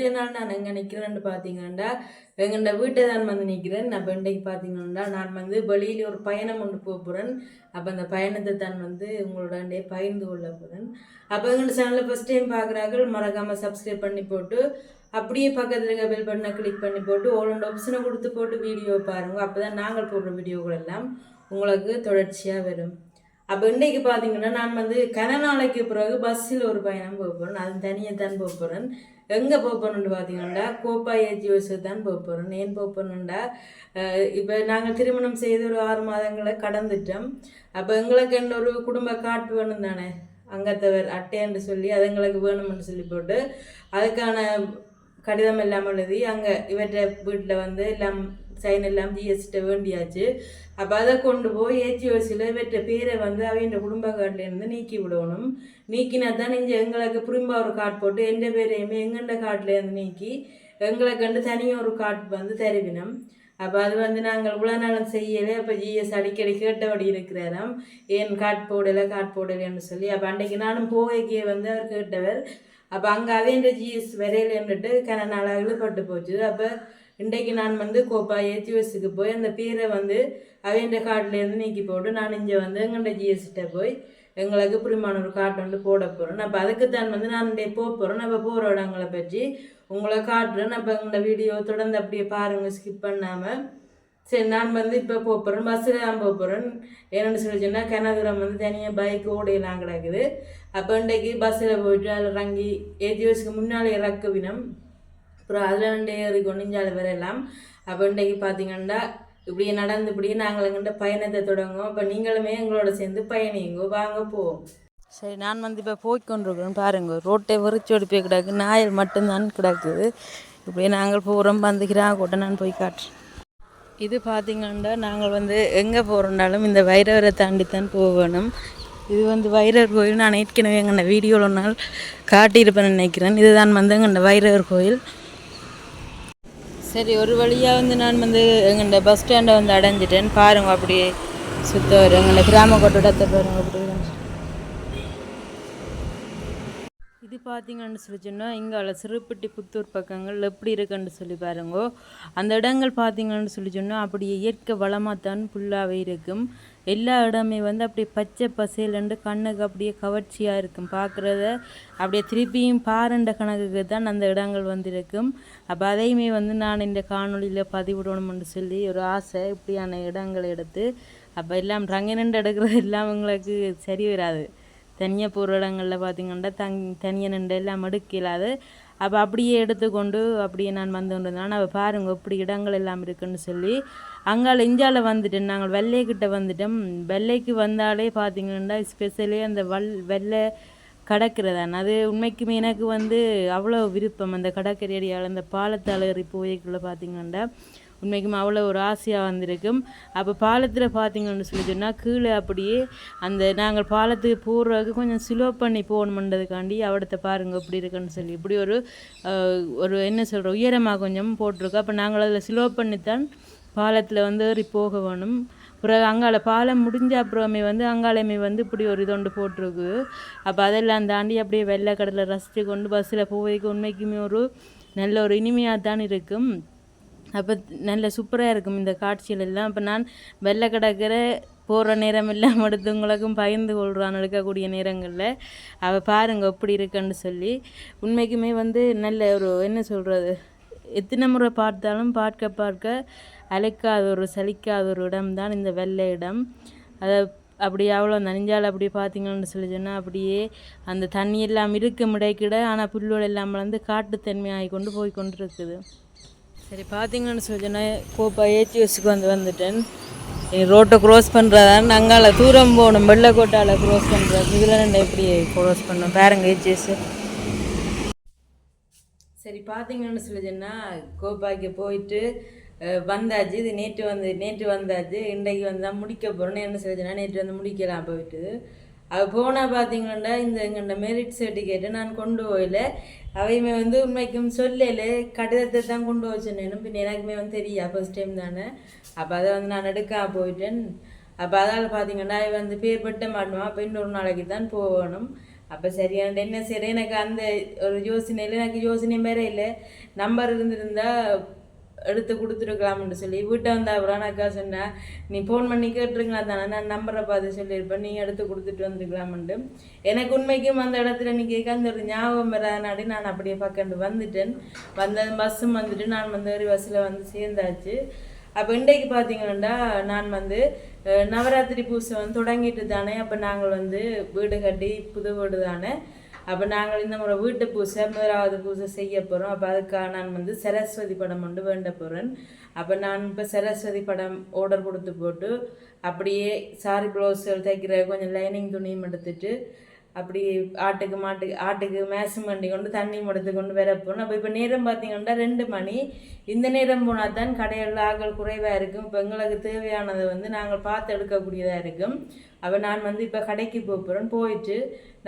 நான் மிதுசா இன்றைய நாள் நான் எங்கே நிற்கிறேன்னு பார்த்தீங்கன்னா எங்கள்ட வீட்டை தான் வந்து நிற்கிறேன் நான் பெண்டைக்கு பார்த்தீங்கன்னா நான் வந்து வெளியில் ஒரு பயணம் கொண்டு போக போகிறேன் அப்போ அந்த பயணத்தை தான் வந்து உங்களோட பகிர்ந்து கொள்ள போகிறேன் அப்போ எங்கள் சேனலில் ஃபஸ்ட் டைம் பார்க்குறாங்க மறக்காமல் சப்ஸ்கிரைப் பண்ணி போட்டு அப்படியே பக்கத்தில் இருக்க பெல் பட்டனை கிளிக் பண்ணி போட்டு ஓலோட ஆப்ஷனை கொடுத்து போட்டு வீடியோ பாருங்கள் அப்போ தான் நாங்கள் போடுற வீடியோகள் எல்லாம் உங்களுக்கு தொடர்ச்சியாக வரும். அப்போ இன்றைக்கு பார்த்தீங்கன்னா நான் வந்து கன நாளைக்கு பிறகு பஸ்ஸில் ஒரு பயணம் போக போகிறேன் அது தனியாக தான் போக போகிறேன் எங்கே போக போகிறேன்னு பார்த்தீங்கன்னா கோப்பா ஏஜிஓஸு தான் போக போகிறோம் ஏன் போக போகணுண்டா இப்போ நாங்கள் திருமணம் செய்து ஒரு ஆறு மாதங்களை கடந்துட்டோம். அப்போ எங்களுக்கு என்ன ஒரு குடும்ப காட்டு வேணும் தானே? அங்கத்தவர் அட்டைன்னு சொல்லி அது எங்களுக்கு வேணும்னு சொல்லி போட்டு அதுக்கான கடிதம் எல்லாம் எழுதி அங்கே இவற்றை வீட்டில் வந்து எல்லாம் சைன் எல்லாம் ஜிஎஸ்டிட்ட வேண்டியாச்சு. அப்போ அதை கொண்டு போய் ஏஜிஓசியில் வெற்ற பேரை வந்து அவங்க குடும்ப கார்டுலேருந்து நீக்கி விடணும். நீக்கினா தான் இங்கே எங்களுக்கு புரிம்பா ஒரு கார்டு போட்டு எந்த பேரையுமே எங்கெண்ட கார்டுலேருந்து நீக்கி எங்களுக்கு கண்டு தனியாக ஒரு கார்டு வந்து தருவினோம். அப்போ அது வந்து நாங்கள் இவ்வளோ நாளும் செய்யலை. அப்போ ஜிஎஸ் அடிக்கடி கேட்டபடி இருக்கிறாராம். ஏன் காட் போடலை காட் போடலைன்னு சொல்லி அப்போ அன்றைக்கு நானும் போகைக்கே வந்து அவர் கேட்டவர். அப்போ அங்கே அவேண்ட ஜிஎஸ் வரையிலன்னுட்டு கன நாளாக இழுபட்டு போச்சு. அப்போ இன்றைக்கு நான் வந்து கோப்பா ஏத்திவஸுக்கு போய் அந்த பேரை வந்து அவேண்ட கார்டுலேருந்து நீக்கி போட்டு நான் இங்கே வந்து எங்கள்ட ஜிஎஸ்கிட்ட போய் எங்களுக்கு புரிமான ஒரு கார்டு வந்து போட போகிறோம் அப்போ அதுக்குத்தான் வந்து நான் இன்றைய போக போகிறேன் நம்ம போகிற இடங்களை பற்றி உங்களை காட்டுறேன். அப்போ எங்களோட வீடியோ தொடர்ந்து அப்படியே பாருங்கள் ஸ்கிப் பண்ணாமல் சரி நான் வந்து இப்போ போக போகிறேன் பஸ்ஸில் தான் போக போகிறேன் என்னென்னு சொல்லி சொன்னால் கிணதுரம் வந்து தனியாக பைக் ஓடையெல்லாம் கிடக்குது. அப்போ இன்றைக்கு பஸ்ஸில் போயிட்டு அதில் இறங்கி ஏஜிஎஸ்க்கு முன்னாலே இறக்குவினம் அப்புறம் அதில் ரெண்டு ஏறி வேறு வரையலாம் அப்போ இன்றைக்கு பார்த்தீங்கன்னா இப்படியே நடந்து இப்படியே நாங்கள் எங்கிட்ட பயணத்தை தொடங்குவோம். அப்போ நீங்களுமே எங்களோட சேர்ந்து பயணிங்க வாங்க போவோம். சரி நான் வந்து இப்போ போய் பாருங்கள் பாருங்க ரோட்டை வெறிச்சோடி போய் கிடக்கு நாயல் மட்டும்தான் கிடக்குது இப்படியே நாங்கள் போகிறோம் வந்துக்கிறோம் கூட நான் போய் காட்டுறேன். இது பார்த்தீங்கன்னா நாங்கள் வந்து எங்கே போகிறோம்னாலும் இந்த வைரவரை தாண்டி தான் போகணும். இது வந்து வைரவர் கோயில். நான் ஏற்கனவே எங்கள் வீடியோவில் ஒரு நாள் காட்டியிருப்பேன்னு நினைக்கிறேன். இதுதான் வந்து எங்கள் வைரவர் கோயில். சரி ஒரு வழியாக வந்து நான் வந்து எங்கள் பஸ் ஸ்டாண்டை வந்து அடைஞ்சிட்டேன். பாருங்க அப்படியே சுற்ற வரும் எங்களை கிராம கொட்டடத்தை பாருங்க அப்படி இது பார்த்தீங்கன்னு சொல்லி சொன்னால் இங்கே சிறுப்பட்டி புத்தூர் பக்கங்கள் எப்படி இருக்குன்னு சொல்லி பாருங்கோ. அந்த இடங்கள் பார்த்தீங்கன்னு சொல்லி சொன்னால் அப்படியே இயற்கை வளமாக தான் ஃபுல்லாகவே இருக்கும். எல்லா இடமே வந்து அப்படியே பச்சை பசேலண்டு கண்ணுக்கு அப்படியே கவர்ச்சியாக இருக்கும். பார்க்குறத அப்படியே திருப்பியும் பாரண்ட கணக்குக்கு தான் அந்த இடங்கள் வந்திருக்கும். அப்போ அதையுமே வந்து நான் இந்த காணொலியில் பதிவிடணும்னு சொல்லி ஒரு ஆசை. இப்படியான இடங்களை எடுத்து அப்போ எல்லாம் ரங்கனண்டு எடுக்கிறது எல்லாம் உங்களுக்கு சரி வராது. தனியாக போகிற இடங்களில் பார்த்திங்கன்னா தங் தனியாக நின்று எல்லாம் எடுக்கலாது அப்போ அப்படியே எடுத்துக்கொண்டு அப்படியே நான் வந்து கொண்டிருந்தேன். அவள் பாருங்க இப்படி இடங்கள் எல்லாம் இருக்குன்னு சொல்லி அங்கால இஞ்சால வந்துட்டேன் நாங்கள் வெள்ளைக்கிட்ட வந்துட்டோம். வெள்ளைக்கு வந்தாலே பார்த்திங்கன்னா ஸ்பெஷலி அந்த வல் வெள்ளை கடற்கரைதான். அது உண்மைக்குமே எனக்கு வந்து அவ்வளோ விருப்பம். அந்த கடற்கரை அடியால் அந்த பாலத்தால் ஏறி போய்க்குள்ள பார்த்திங்கன்னா உண்மைக்கும் அவ்வளோ ஒரு ஆசையாக வந்திருக்கும். அப்போ பாலத்தில் பார்த்தீங்கன்னு சொல்லி சொன்னால் கீழே அப்படியே அந்த நாங்கள் பாலத்துக்கு போடுறதுக்கு கொஞ்சம் ஸ்லோ பண்ணி போகணுமன்றதுக்காண்டி அவடத்தை பாருங்கள் இப்படி இருக்குன்னு சொல்லி. இப்படி ஒரு ஒரு என்ன சொல்கிற உயரமாக கொஞ்சம் போட்டிருக்கோம் அப்போ நாங்கள் அதில் ஸ்லோ பண்ணித்தான் பாலத்தில் வந்து ஏறி போக வேணும். பிறகு அங்கால பாலம் முடிஞ்ச அப்புறமே வந்து அங்காலமே வந்து இப்படி ஒரு இதொண்டு போட்டிருக்கு. அப்போ அதெல்லாம் தாண்டி அப்படியே வெள்ளை கடலை ரசித்து கொண்டு பஸ்ஸில் போவதுக்கு உண்மைக்குமே ஒரு நல்ல ஒரு இனிமையாக தான் இருக்கும். அப்போ நல்ல சூப்பராக இருக்கும் இந்த காட்சிகள் எல்லாம். இப்போ நான் வெள்ளை கிடக்கிற போகிற நேரம் எல்லாம் அடுத்தவங்களுக்கும் பயந்து கொள்கிறான் எடுக்கக்கூடிய நேரங்களில். அவள் பாருங்க எப்படி இருக்குன்னு சொல்லி. உண்மைக்குமே வந்து நல்ல ஒரு என்ன சொல்கிறது எத்தனை முறை பார்த்தாலும் பார்க்க பார்க்க அழைக்காத ஒரு சலிக்காத ஒரு இடம் தான் இந்த வெள்ளை இடம். அதை அப்படி அவ்வளோ நெஞ்சால் அப்படி பார்த்தீங்கன்னு சொல்லி சொன்னால் அப்படியே அந்த தண்ணி எல்லாம் இருக்கும் இடைக்கிட ஆனால் புல்லோடு எல்லாம் வந்து காட்டுத்தன்மையாகி கொண்டு போய் கொண்டு இருக்குது சரி பார்த்தீங்கன்னு சொல்லிச்சுன்னா கோப்பா ஏச்சிஎஸ்க்கு வந்து வந்துட்டேன். ரோட்டை க்ரோஸ் பண்ணுறதான் அங்கால தூரம் போகணும் வெள்ளக்கோட்டால் க்ரோஸ் பண்ணுறது இதில் நான் எப்படி க்ரோஸ் பண்ணோம் பாருங்க ஏச்சிஎஸ் சரி பார்த்தீங்கன்னு சொல்லிச்சுன்னா கோப்பாக்கு கோப்பாய்க்கு போயிட்டு வந்தாச்சு. இது நேற்று வந்து நேற்று வந்தாச்சு. இன்றைக்கு வந்தால் முடிக்க போகிறோன்னு என்ன சொல்லிச்சுன்னா நேற்று வந்து முடிக்கலாம் போயிட்டு. அது போனால் பார்த்தீங்கன்னா இந்த எங்கள்ட மெரிட் சர்டிஃபிகேட்டை நான் கொண்டு போயில அவையுமே வந்து உண்மைக்கும் சொல்லல. கடிதத்தை தான் கொண்டு வச்சேன்னு பின் எனக்குமே வந்து தெரியா ஃபர்ஸ்ட் டைம் தானே. அப்போ அதை வந்து நான் எடுக்க போயிட்டேன். அப்போ அதால் பார்த்தீங்கன்னா வந்து பேர் பட்ட மாட்டோம் அப்போ இன்னொரு நாளைக்கு தான் போகணும். அப்போ சரியான என்ன சரி எனக்கு அந்த ஒரு யோசனையில் எனக்கு யோசனை வேற இல்லை. நம்பர் இருந்திருந்தால் எடுத்து கொடுத்துருக்கலாம்னு சொல்லி வீட்டை வந்த அப்புறம் அக்கா சொன்னேன் நீ ஃபோன் பண்ணி கேட்டுருங்களா தானே நான் நம்பரை பார்த்து சொல்லியிருப்பேன் நீ எடுத்து கொடுத்துட்டு வந்துருக்கலாம்னு எனக்கு உண்மைக்கும் அந்த இடத்துல நீ கேட்க ஒரு ஞாபகம் வராதனாடி நான் அப்படியே பக்கண்டு வந்துட்டேன். வந்த பஸ்ஸும் வந்துட்டு நான் வந்து ஒரு பஸ்ஸில் வந்து சேர்ந்தாச்சு. அப்போ இன்றைக்கு பார்த்தீங்கன்னா நான் வந்து நவராத்திரி பூஜை வந்து தொடங்கிட்டு தானே அப்போ நாங்கள் வந்து வீடு கட்டி புது வீடு தானே அப்போ நாங்கள் இந்த முறை வீட்டு பூஜை முதலாவது பூஜை செய்ய போகிறோம் அப்போ அதுக்காக நான் வந்து சரஸ்வதி படம் கொண்டு வேண்ட போகிறேன் அப்போ நான் இப்போ சரஸ்வதி படம் ஆர்டர் கொடுத்து போட்டு அப்படியே சாரி ப்ளவுஸ்கள் தைக்கிற கொஞ்சம் லைனிங் துணியும் எடுத்துட்டு அப்படி ஆட்டுக்கு மாட்டுக்கு ஆட்டுக்கு மேசம் பண்ணி கொண்டு தண்ணி எடுத்து கொண்டு வர போகணும் அப்போ இப்போ நேரம் பார்த்தீங்கன்னா ரெண்டு மணி. இந்த நேரம் போனால் தான் கடையில் ஆகல் குறைவாக இருக்கும். இப்போ எங்களுக்கு தேவையானதை வந்து நாங்கள் பார்த்து எடுக்கக்கூடியதாக இருக்கும். அப்போ நான் வந்து இப்போ கடைக்கு போக போகிறோம் போயிட்டு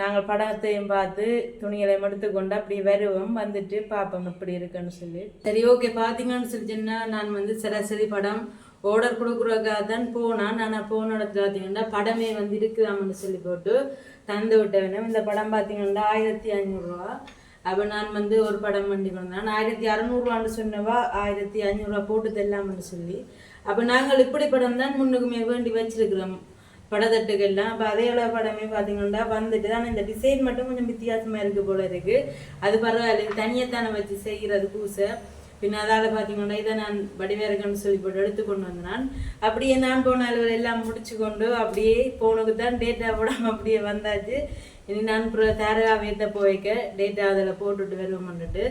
நாங்கள் படத்தையும் பார்த்து துணிகளை எடுத்துக்கொண்டு அப்படி வருவோம். வந்துட்டு பார்ப்போம் எப்படி இருக்குன்னு சொல்லி. சரி ஓகே பார்த்தீங்கன்னு சொல்லிச்சுன்னா நான் வந்து சராசரி படம் ஓடர் கொடுக்குறதுக்காக தான் போனான் ஆனால் போன பார்த்தீங்கன்னா படமே வந்து இருக்குதாம்னு சொல்லி போட்டு தந்து விட்டவனும் இந்த படம் பார்த்தீங்கன்னா ஆயிரத்தி ஐநூறுரூவா அப்போ நான் வந்து ஒரு படம் பண்ணி கொடுத்தேன் ஆயிரத்தி அறநூறுவான்னு சொன்னவா ஆயிரத்தி ஐநூறுரூவா போட்டு தெல்லாமன்னு சொல்லி. அப்போ நாங்கள் இப்படி படம் தான் முன்னுக்குமே வேண்டி வச்சிருக்கிறோம். படத்தட்டுகள்லாம் அப்போ அதே அளவு படமே பார்த்தீங்கன்னா வந்துட்டு தான் இந்த டிசைன் மட்டும் கொஞ்சம் வித்தியாசமாக இருக்குது போல இருக்குது அது பரவாயில்ல தனியத்தானே வச்சு செய்கிறது பூசை. பின்ன அதால் பார்த்தீங்கன்னா இதை நான் வடிவேறக்கன்னு சொல்லி போட்டு எடுத்து கொண்டு வந்தான். அப்படியே நான் போன அலுவல் எல்லாம் முடிச்சு கொண்டு அப்படியே போனுக்கு தான் டேட்டா போடாமல் அப்படியே வந்தாச்சு. இனி நான் ப்ரோ தேரகா வேத்த போய்க்க டேட்டா அதில் போட்டுட்டு வருவோம்னுட்டு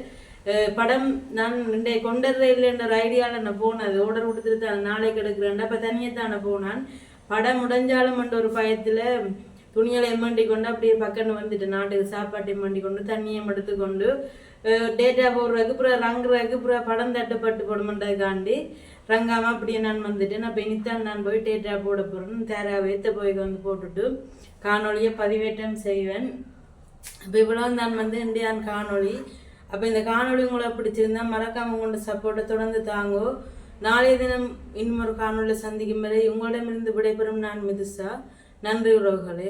அஹ் படம் நான் இன்றைய கொண்டுற இல்லைன்ற ஐடியாவில் நான் போனேன். அது ஆர்டர் கொடுத்துட்டு தான் நாளைக்கு எடுக்கிறேன் அப்போ தனியாக தானே போனான். படம் முடிஞ்சாலும் ஒரு பயத்தில் துணிகளை எம்மண்டி கொண்டு அப்படியே பக்கன்னு வந்துட்டு நாட்டுக்கு சாப்பாட்டை எம்மண்டி கொண்டு தண்ணியை எடுத்துக்கொண்டு டேட்டா போடுறதுக்கு அப்புறம் ரங்குறதுக்கு அப்புறம் படம் தட்டுப்பட்டு போடமாட்டதுக்காண்டி ரங்காம அப்படியே நான் வந்துட்டேன் அப்போ இனித்தான் நான் போய் டேட்டா போட போகிறேன் தேரா வைத்த போய் வந்து போட்டுட்டு காணொலியை பதிவேற்றம் செய்வேன். அப்போ இவ்வளோ நான் வந்து இந்தியான் காணொளி. அப்போ இந்த காணொளி உங்களை பிடிச்சிருந்தா மறக்காம உங்களோட சப்போர்ட்டை தொடர்ந்து தாங்கோ. நாளைய தினம் இன்னும் ஒரு காணொளியில் சந்திக்கும் வரை உங்களிடமிருந்து விடைபெறும் நான் மிதுசா. நன்றி உறவுகளே.